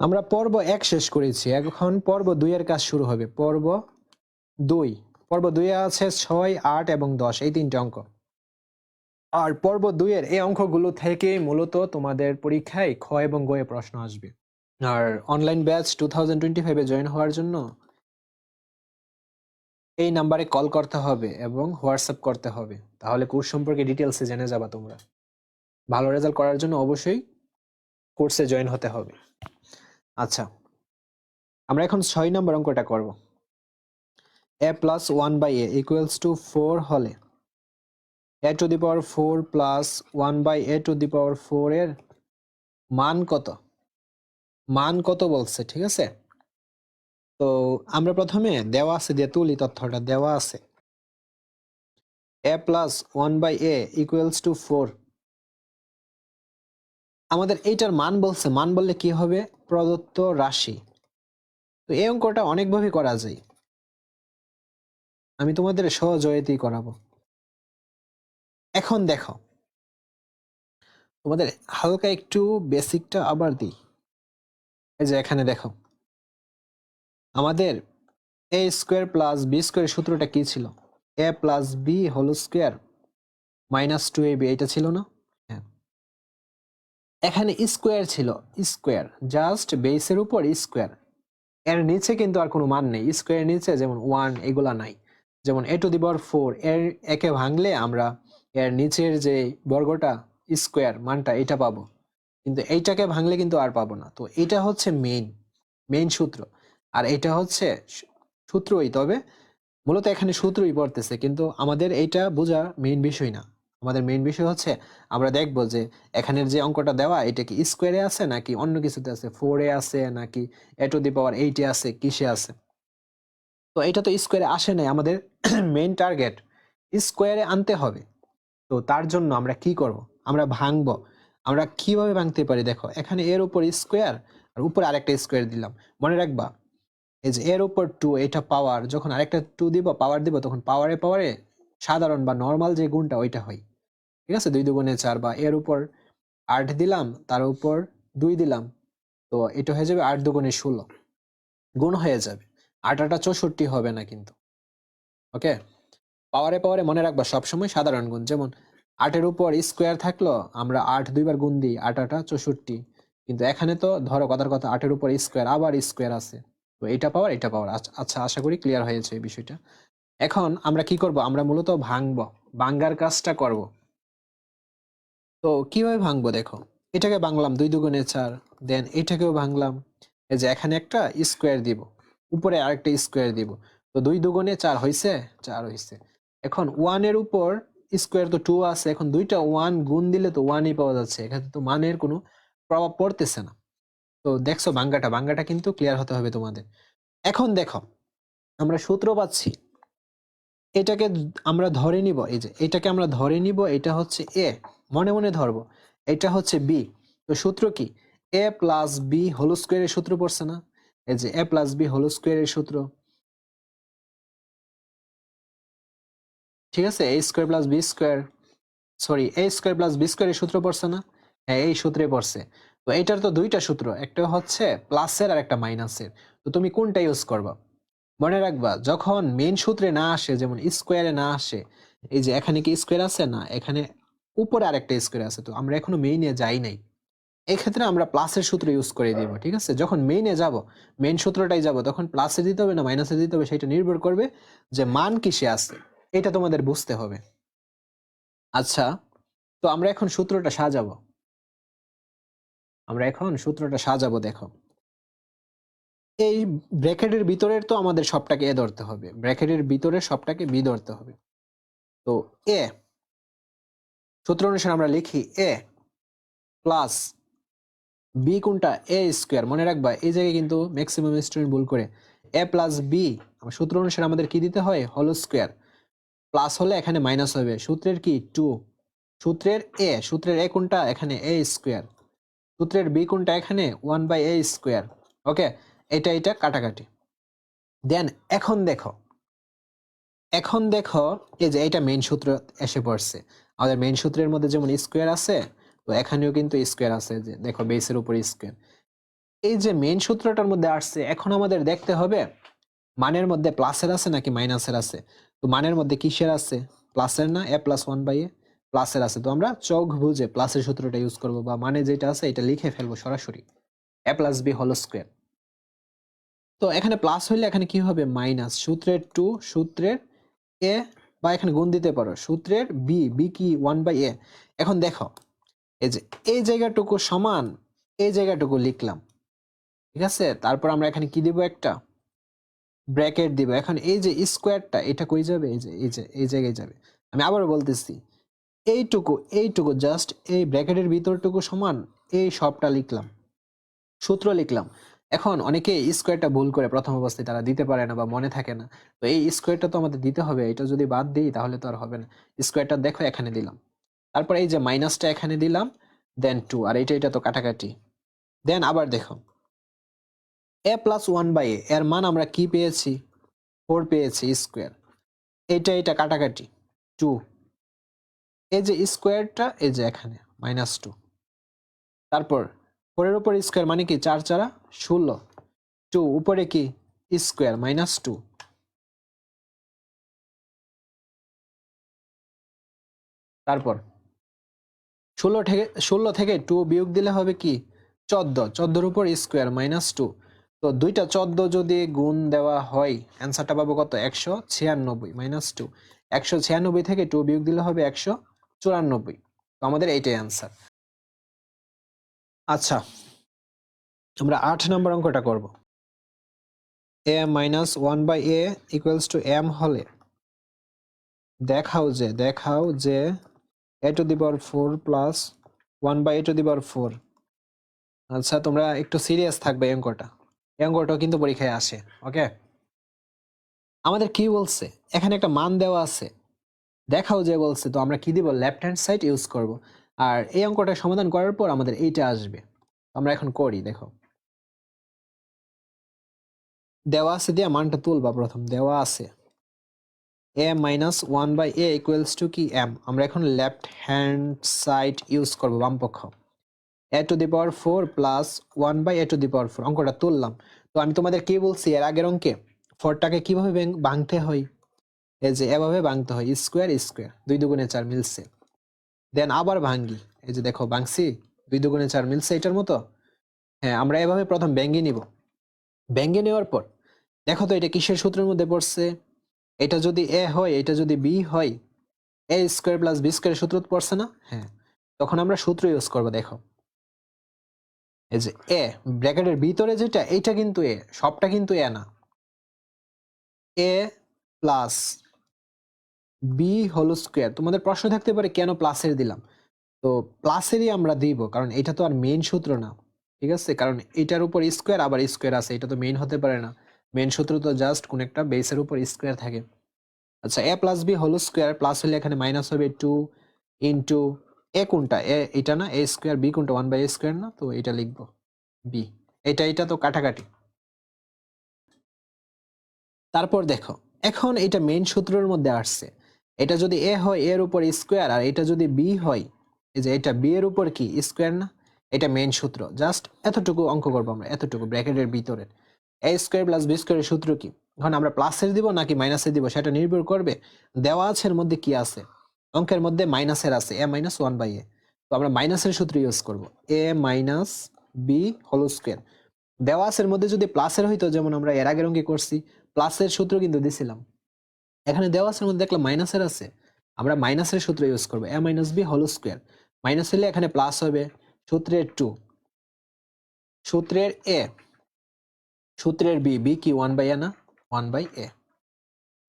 আমরা পর্ব এক শেষ করেছি। এখন পর্ব দুইয়ের কাজ শুরু হবে। পর্ব দুই। পর্ব দুইয়ে আছে ছয়, আট এবং দশ। এই তিনটে অঙ্ক। আর পর্ব দুইয়ের এই অঙ্কগুলো থেকে মূলত তোমাদের পরীক্ষায় খ এবং গয়ে প্রশ্ন আসবে। আর online batch two thousand twenty ফাইভে জয়েন হওয়ার জন্য এই নাম্বারে কল করতে হবে এবং হোয়াটসঅ্যাপ করতে হবে। তাহলে কোর্স সম্পর্কে ডিটেলসে জেনে যাবা তোমরা। ভালো রেজাল্ট করার জন্য অবশ্যই কোর্সে জয়েন হতে হবে। আচ্ছা। আমরা এখন ছয় নম্বর অঙ্কটা করব। A plus one by A equals to four হলে A to the power four plus one by A to the power four এর মান কত? মান কত বলছে, ঠিক আছে? তো আমরা প্রথমে দেওয়া আছে দিয়ে তুলি তথ্যটা, দেওয়া আছে। A plus one by A equals to four আমাদের এইটার মান বলছে, মান বললে কি হবে? প্রদত্ত রাশি। তো এই অঙ্কটা অনেকভাবে করা যায়। আমি তোমাদের সহজয়তেই করাবো। এখন দেখো। তোমাদের হালকা একটু বেসিকটা আবার দিই। এই যে এখানে দেখো। আমাদের A square plus B square সূত্রটা কি ছিল? A plus B whole square minus two A B এটা ছিল না? এখানে স্কোয়ার ছিল, স্কোয়ার জাস্ট বেসের উপর স্কোয়ার। এর নিচে কিন্তু আর কোনো মান নেই, স্কোয়ারের নিচে যেমন ওয়ান এগুলা নাই। যেমন এ টু দি পাওয়ার ফোর এর একে ভাঙলে আমরা এর নিচের যে বর্গটা, স্কোয়ার মানটা, এটা পাবো। কিন্তু এইটাকে ভাঙলে কিন্তু আর পাবো না। তো এটা হচ্ছে মেইন মেইন সূত্র। আর এটা হচ্ছে সূত্রই, তবে মূলত এখানে সূত্রই পড়তেছে, কিন্তু আমাদের এইটা বোঝা মেইন বিষয় না। আমাদের মেইন বিষয় হচ্ছে, আমরা দেখব যে এখানের যে অঙ্কটা দেওয়া, এটা কি স্কোয়ারে আছে নাকি অন্য কিছুতে আছে? ফোরে আছে নাকি এ টু দি পাওয়ার এইটে আছে? কিসে আছে? তো এটা তো স্কোয়ারে আসে নাই। আমাদের মেইন টার্গেট স্কোয়ারে আনতে হবে। তো তার জন্য আমরা কি করব? আমরা ভাঙবো। আমরা কীভাবে ভাঙতে পারি? দেখো, এখানে এর উপর স্কোয়ার আর উপরে আরেকটা স্কোয়ার দিলাম। মনে রাখবা, এই যে এর উপর টু এটা পাওয়ার যখন আরেকটা টু দিব পাওয়ার দিব, তখন পাওয়ারে পাওয়ারে সাধারণ বা নর্মাল যে গুণটা, ওইটা হয়। ঠিক আছে? দুই দুগুণে চার বা এর উপর আট দিলাম, তার উপর দুই দিলাম, তো এটা হয়ে যাবে আট দুগুণে ষোলো। গুণ হয়ে যাবে। আট আটা চৌষট্টি হবে না কিন্তু। ওকে? পাওয়ারে পাওয়ারে মনে রাখবা, সবসময় সাধারণ গুণ। যেমন আটের উপর স্কোয়ার থাকল, আমরা আট দুইবার গুণ দিই আট আটা চৌষট্টি। কিন্তু এখানে তো ধরো কথার কথা, আটের উপর স্কোয়ার, আবার স্কোয়ার আছে। তো এটা পাওয়ার এটা পাওয়ার। আচ্ছা আশা করি ক্লিয়ার হয়েছে এই বিষয়টা। এখন আমরা কি করব? আমরা মূলত ভাঙবো। ভাঙ্গার কাজটা করব। তো কীভাবে ভাঙবো দেখো? এটাকে ভাঙলাম দুই দুগুণে চার দেন এটাকেও ভাঙলাম। এই যে এখানে একটা স্কোয়ার দিব, উপরে আরেকটা স্কোয়ার দিব। তো দুই দুগুণে চার হয়েছে চার হয়েছে এখন ওয়ানের উপর স্কোয়ার তো টু আছে, এখন দুইটা ওয়ান গুণ দিলে তো ওয়ানই পাওয়া যাচ্ছে। এখানে তো মানের কোনো প্রভাব পড়তেছে না। তো দেখছ বাঙ্গাটা বাঙ্গাটা কিন্তু ক্লিয়ার হতে হবে তোমাদের। এখন দেখো, আমরা সূত্র পাচ্ছি, এটাকে আমরা ধরে নিব। এই যে এটাকে আমরা ধরে নিব, এটা হচ্ছে এ মনে মনে ধরবো। এটা হচ্ছে বি তো সূত্র কি? এ প্লাস বি হোল স্কোয়ারের সূত্র পড়ছে না? এই যে এ প্লাস বি হোল স্কোয়ারের সূত্র। ঠিক আছে? A square plus B square sorry A square plus B স্কোয়ারের সূত্র পড়ছে না? হ্যাঁ এই সূত্রে পড়ছে। তো এটার তো দুইটা সূত্র, একটা হচ্ছে প্লাসের আর একটা মাইনাসের তো তুমি কোনটা ইউজ করবা? মনে রাখবা, যখন মেইন সূত্রে না আসে, যেমন স্কোয়ারে না আসে, এই যে এখানে কি স্কোয়ার আছে? না, এখানে উপরে আরেকটা স্কোয়ার আছে তো, আমরা এখনও মেইনে যাই নাই। এক্ষেত্রে আমরা প্লাসের সূত্র ইউজ করে দিব, ঠিক আছে? যখন মেইনে যাব মেইন সূত্রটাই যাব, তখন প্লাসে দিতে হবে না মাইনাসে দিতে হবে, সেটা নির্ভর করবে যে মান কিসে আছে। এটা তোমাদের বুঝতে হবে। আচ্ছা তো আমরা এখন সূত্রটা সাজাবো। আমরা এখন সূত্রটা সাজাবো, দেখো। এই ব্র্যাকেটের ভিতরের তো আমাদের সবটাকে এ ধরতে হবে। ব্র্যাকেটের ভিতরে সবটাকে বি ধরতে হবে। তো এ সূত্র অনুসারে আমরা লিখি এ প্লাস বি কোনটা? এ স্কোয়ার মনে রাখবা, এই জায়গায় কিন্তু ম্যাক্সিমাম স্টুডেন্ট ভুল করে। এ প্লাস বি সূত্র অনুসারে আমাদের কি দিতে হয়? হল স্কোয়ার প্লাস হলে এখানে মাইনাস হবে। সূত্রের কি? টু সূত্রের এ সূত্রের এ কোনটা? এখানে এ স্কোয়ার সূত্রের বি কোনটা? এখানে one by A square okay এটা এটা কাটাকাটি। দেন এখন দেখো। এখন দেখো, এই যে এটা মেইন সূত্র এসে পড়ছে। আমাদের মেইন সূত্রের মধ্যে যেমন স্কোয়ার আছে, তো এখানেও কিন্তু স্কোয়ার আছে, যে দেখো বেসের উপর স্কোয়ার এই যে মেইন সূত্রটার মধ্যে আসছে, এখন আমাদের দেখতে হবে মানের মধ্যে প্লাসের আছে নাকি মাইনাসের আছে? তো মানের মধ্যে কিসের আছে? প্লাসের না? A plus one by A প্লাসের আছে। তো আমরা চোখ বুঝে প্লাসের সূত্রটা ইউজ করব বা মানে যেটা আছে এটা লিখে ফেলব সরাসরি। এ প্লাস বি হল স্কোয়ার তো এখানে প্লাস হইলে এখানে কি হবে? মাইনাস সূত্রের টু সূত্রের এ বা এখানে গুণ দিতে পারো। সূত্রের বি বি কি ওয়ান বাই এ এখন দেখো, এই যে এই জায়গাটুকু সমান, এই জায়গাটুকু লিখলাম। ঠিক আছে? তারপর আমরা এখানে কি দিব একটা? ব্র্যাকেট দিব। এখন এই যে স্কোয়ারটা, এটা কই যাবে? এই যে এই যে, এই জায়গায় যাবে। আমি আবার বলতেছি, এইটুকু এইটুকু জাস্ট এই ব্র্যাকেটের ভিতরটুকু সমান, এই সবটা লিখলাম। সূত্র লিখলাম। এখন অনেকে স্কোয়ারটা ভুল করে প্রথম অবস্থায় তারা দিতে পারে না বা মনে থাকে না। তো এই স্কোয়ারটা তো আমাদের দিতে হবে, এটা যদি বাদ দিই তাহলে তো আর হবে না। স্কোয়ারটা দেখো এখানে দিলাম। তারপর এই যে মাইনাসটা এখানে দিলাম দেন টু আর এটা এটা তো কাটাকাটি। দেন আবার দেখো। A plus one by A এর মান আমরা কি পেয়েছি? ফোর পেয়েছি স্কোয়ার এটা এটা কাটাকাটি। টু এই যে স্কোয়ারটা এই যে এখানে মাইনাস টু তারপর ফোরের উপর স্কোয়ার মানে কি? চার চারা, ষোলো। টু, উপরে কি? স্কোয়ার মাইনাস টু তারপর, ষোলো থেকে ষোলো থেকে টু বিয়োগ দিলে হবে কি? চোদ্দ। চোদ্দোর উপর স্কোয়ার মাইনাস টু তো দুইটা চোদ্দ যদি গুণ দেওয়া হয় অ্যান্সারটা পাবো কত? একশো ছিয়ানব্বই মাইনাস টু একশো ছিয়ানব্বই থেকে টু বিয়োগ দিলে হবে একশো চুরানব্বই। তো আমাদের এইটাই অ্যান্সার আচ্ছা আমরা আট নম্বর অঙ্কটা করব। A minus one by A equals to M হলে দেখাও যে দেখাও যে A to the power four plus one by A to the power four. আচ্ছা তোমরা একটু সিরিয়াস থাকবে এই অঙ্কটা। এই অঙ্কটাও কিন্তু পরীক্ষায় আসে, ওকে? আমাদের কি বলছে? এখানে একটা মান দেওয়া আছে। দেখাও যে বলছে, তো আমরা কি দিব? লেফট হ্যান্ড সাইড ইউজ করব। আর এই অঙ্কটা সমাধান করার পর আমাদের এইটা আসবে। আমরা এখন করি, দেখো। দেওয়া আছে দিয়ে মানটা তুলবা প্রথম, দেওয়া আছে। A minus one by A equals to কি? এম আমরা এখন লেফট হ্যান্ড সাইড ইউজ করব বাম পক্ষ A to the power four plus one by A to the power four অঙ্কটা তুললাম। তো আমি তোমাদের কি বলছি, এর আগের অঙ্কে ফোরটাকে কীভাবে ভাঙ- ভাঙতে হয়? এই যে এভাবে ভাঙতে হয় স্কোয়ার স্কোয়ার দুই দুগুণে চার মিলছে। দেন আবার ভাঙ্গি। এই যে দেখো, ভাঙছি, দুই দুগুণে চার মিলছে এটার মতো। হ্যাঁ আমরা এভাবে প্রথম ব্যাঙ্গে নিব। ব্যাঙ্গে নেওয়ার পর, দেখো তো এটা কিসের সূত্রের মধ্যে পড়ছে? এটা যদি এ হয়, এটা যদি বি হয়, A square plus B square সূত্র পড়ছে না? হ্যাঁ তখন আমরা সূত্র ইউজ করব, দেখো। এই যে এ, ব্র্যাকেটের ভিতরে যেটা, এইটা কিন্তু এ, সবটা কিন্তু এ না। A plus B whole square তোমাদের প্রশ্ন থাকতে পারে, কেন প্লাসের দিলাম? তো প্লাসেরই আমরা দিব, কারণ এটা তো আর মেন সূত্র না, ঠিক আছে? কারণ এটার উপর স্কোয়ার আবার স্কোয়ার আছে, এটা তো মেইন হতে পারে না। মেইন সূত্র তো জাস্ট কোন একটা বেসের উপর স্কোয়ার থাকে। আচ্ছা A plus B whole square plus হলে এখানে মাইনাস হবে টু ইন্টু এ কোনটা? এ এটা না? এ স্কোয়ার বি কোনটা? ওয়ান বাই এ স্কোয়ার না? তো এটা লিখব বি এটা এটা তো কাটাকাটি। তারপর দেখো, এখন এটা মেন সূত্রের মধ্যে আসছে। এটা যদি এ হয়, এর উপর স্কোয়ার, আর এটা যদি বি হয়, এই যে এটা বি এর উপর কি? স্কোয়ার না? এটা মেন সূত্র। জাস্ট এতটুকু অঙ্ক করব আমরা, এতটুকু ব্র্যাকেটের ভিতরে এ স্কোয়ার প্লাস বি স্কোয়ারের সূত্র কি? এখন আমরা প্লাসের দিব নাকি মাইনাসের দিব, সেটা নির্ভর করবে দেওয়া আছে এর মধ্যে কি আছে? অঙ্কের মধ্যে মাইনাসের আছে A minus one by A তো আমরা মাইনাসের সূত্র ইউজ করব। A minus B whole square দেওয়া আছে এর মধ্যে যদি প্লাসের হইতো, যেমন আমরা এর আগের অঙ্কে করছি প্লাসের সূত্র কিন্তু দিছিলাম। এখানে দেওয়া আছে, মধ্যে দেখলাম মাইনাসের আছে। আমরা মাইনাসের সূত্র ইউজ করব। A minus B whole square minus হলে এখানে প্লাস হবে। সূত্রের টু সূত্রের এ সূত্রের বি বি কি? ওয়ান বাই এ না? One by A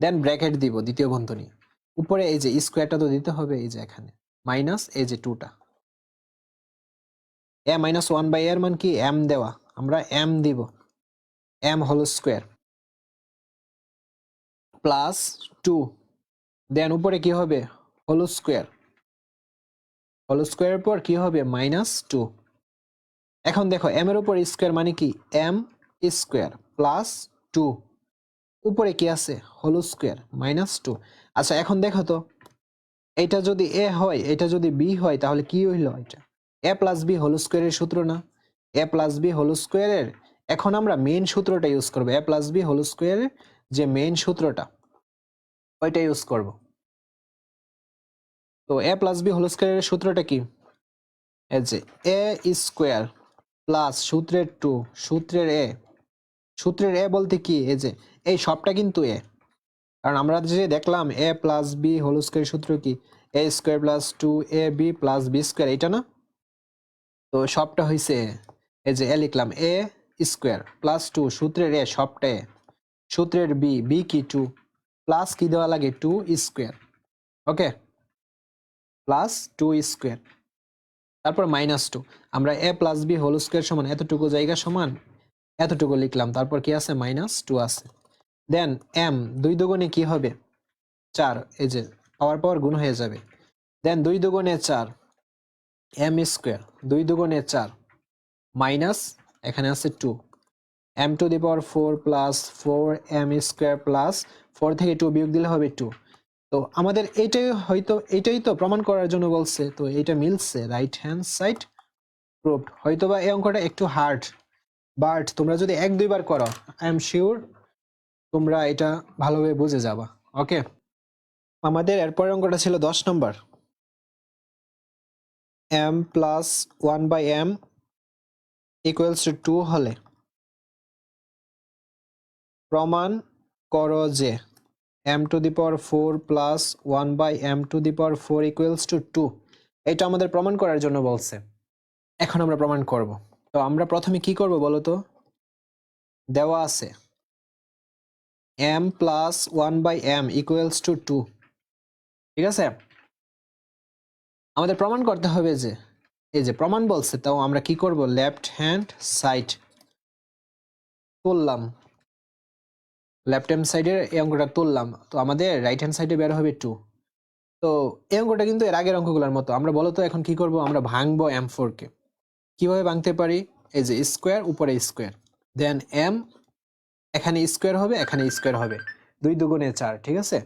then bracket দিব, দ্বিতীয় বন্ধনী। উপরে এই যে স্কোয়ারটা তো দিতে হবে, এই যে এখানে। মাইনাস এই যে টুটা এ মাইনাস ওয়ান বাই এর মান কি? এম দেওয়া। আমরা এম দিব। M whole square plus two then উপরে কি হবে? হোল স্কোয়ার হোল স্কোয়ারের পর কি হবে? মাইনাস টু এখন দেখো এম এর উপর স্কোয়ার মানে কি? এম স্কোয়ার প্লাস টু উপরে কি আছে? হোল স্কোয়ার মাইনাস টু আচ্ছা এখন দেখো তো, এটা যদি এ হয়, এটা যদি বি হয়, তাহলে কি হইল এটা? এ প্লাস বি হোল স্কোয়ারের সূত্র না? এ প্লাস বি হোল স্কোয়ারের এখন আমরা মেইন সূত্রটা ইউজ করব। এ প্লাস বি হোল স্কোয়ারের যে মেইন সূত্রটা ওইটা ইউজ করব। তো এ প্লাস বি হোল স্কোয়ারের সূত্রটা কি? এই যে এ স্কোয়ার প্লাস সূত্রের টু সূত্রের এ সূত্রের এ বলতে কি? এই যে, এই সবটা কিন্তু এ কারণ আমরা যে দেখলাম A plus B whole square সূত্র কি? A square plus two A B plus B square এটা না? তো সবটা হয়েছে এই যে এ লিখলাম এ স্কোয়ার প্লাস টু সূত্রের এ সবটা সূত্রের বি বি কি টু প্লাস কি দেওয়া লাগে two square okay plus two square তারপর মাইনাস টু আমরা A plus B whole square সমান এতটুকু জায়গা সমান? এতটুকু লিখলাম। তারপর কি আছে? মাইনাস টু আছে। দেন এম দুই দুগুণে কি হবে? চার। এই যে, পাওয়ার পাওয়ার গুণ হয়ে যাবে। দেন দুই দুগুণে চার। এম স্কোয়ার দুই দুগুণে চার। মাইনাস এখানে আছে two M to the power four plus four M square plus four থেকে টু বিয়োগ দিলে হবে টু তো আমাদের এইটাই হয়তো এইটাই তো প্রমাণ করার জন্য বলছে। তো এইটা মিলছে রাইট হ্যান্ড সাইড প্রুভড হয়তো বা এই অঙ্কটা একটু হার্ড বাট তোমরা যদি এক দুইবার করো আই এম শিওর তোমরা এটা ভালোভাবে বুঝে যাবা। ওকে আমাদের এরপরের অঙ্কটা ছিল দশ নম্বর। M plus one by M equals to two হলে। প্রমাণ করো যে M to the power four plus one by M to the power four equals to two এটা আমাদের প্রমাণ করার জন্য বলছে। এখন আমরা প্রমাণ করব। তো আমরা প্রথমে কি করব বলো তো? দেওয়া আছে। M plus one by M equals to two ঠিক আছে? আমাদের প্রমাণ করতে হবে যে, এই যে প্রমাণ বলছে, তাও আমরা কি করব? লেফট হ্যান্ড সাইড তুললাম। লেফট হ্যান্ড সাইডের এই অঙ্কটা তুললাম, তো আমাদের রাইট হ্যান্ড সাইডে বের হবে টু তো এই অঙ্কটা কিন্তু এর আগের অঙ্কগুলোর মতো। আমরা বলো তো এখন কি করব? আমরা ভাঙবো এম ফোরকে কীভাবে ভাঙতে পারি? এই যে স্কোয়ার উপরে স্কোয়ার দেন এম এখানে স্কোয়ার হবে, এখানে স্কোয়ার হবে। দুই দুগুণে চার, ঠিক আছে?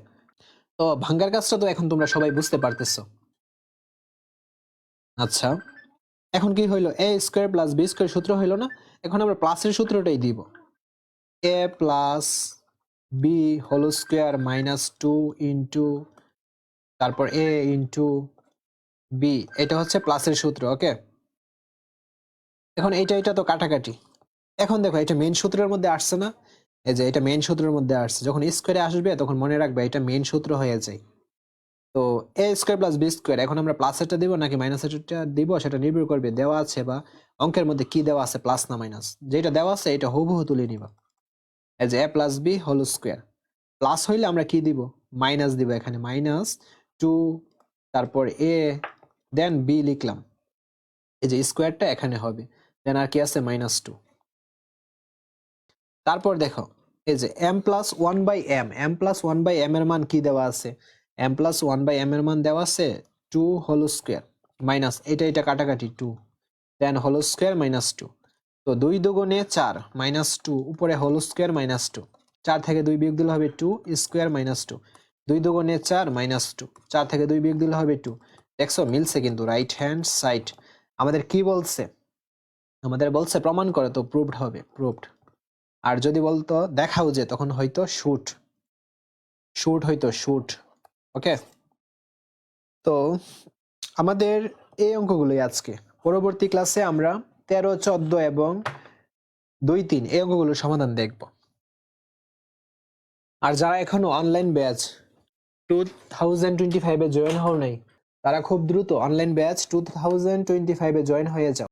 তো ভাঙ্গার কাজটা তো এখন তোমরা সবাই বুঝতে পারতেছো। আচ্ছা এখন কি হইল? A square plus B square সূত্র হইল না? এখন আমরা প্লাসের সূত্রটাই দিব। A plus B whole square minus two into তারপর এ ইন্টু বি এটা হচ্ছে প্লাসের সূত্র ওকে এখন এইটা এটা তো কাটাকাটি। এখন দেখো, এটা মেন সূত্রের মধ্যে আসছে না? এই যে এটা মেন সূত্রের মধ্যে আসছে। যখন স্কোয়ারে আসবে, তখন মনে রাখবে এটা মেন সূত্র হয়ে যায়। তো A square plus B square এখন আমরা প্লাসেরটা দিব নাকি মাইনাসেরটা দিব? সেটা নির্ভর করবে দেওয়া আছে বা অঙ্কের মধ্যে কি দেওয়া আছে প্লাস না মাইনাস যেটা দেওয়া আছে, এটা হুবহু তুলে নিবা। যে A plus B whole square plus হইলে আমরা কি দিব? মাইনাস দিব এখানে মাইনাস টু তারপর এ দেন বি লিখলাম। এই যে স্কোয়ারটা এখানে হবে দেন আর কি আছে? মাইনাস টু তারপর দেখো, এই যে M plus one by M M plus one by M এর মান কি দেওয়া আছে? M plus one by M এর মান দেওয়া আছে টু হোল স্কোয়ার মাইনাস এটা এটা কাটাকাটি two then whole square minus two তো দুই দুগুণে চার মাইনাস টু উপরে হোল স্কোয়ার মাইনাস টু চার থেকে দুই বিয়োগ দিলে হবে টু স্কোয়ার মাইনাস টু দুই দুগুণে চার মাইনাস টু চার থেকে দুই বিয়োগ দিলে হবে টু দেখছ, মিলছে কিন্তু রাইট হ্যান্ড সাইড আমাদের কি বলছে? আমাদের বলছে, প্রমাণ করে তো প্রুভড হবে প্রুভড আর যদি বলতো, দেখাও যে, তখন হয়তো শুট শুট হয়তো শুট ওকে তো আমাদের এই অঙ্কগুলোই আজকে। পরবর্তী ক্লাসে আমরা তেরো, চোদ্দ এবং দুই, তিন, এই অঙ্কগুলোর সমাধান দেখব। আর যারা এখনও online batch two thousand twenty ফাইভে জয়েন হও নাই, তারা খুব দ্রুত online batch two thousand twenty ফাইভে জয়েন হয়ে যাও।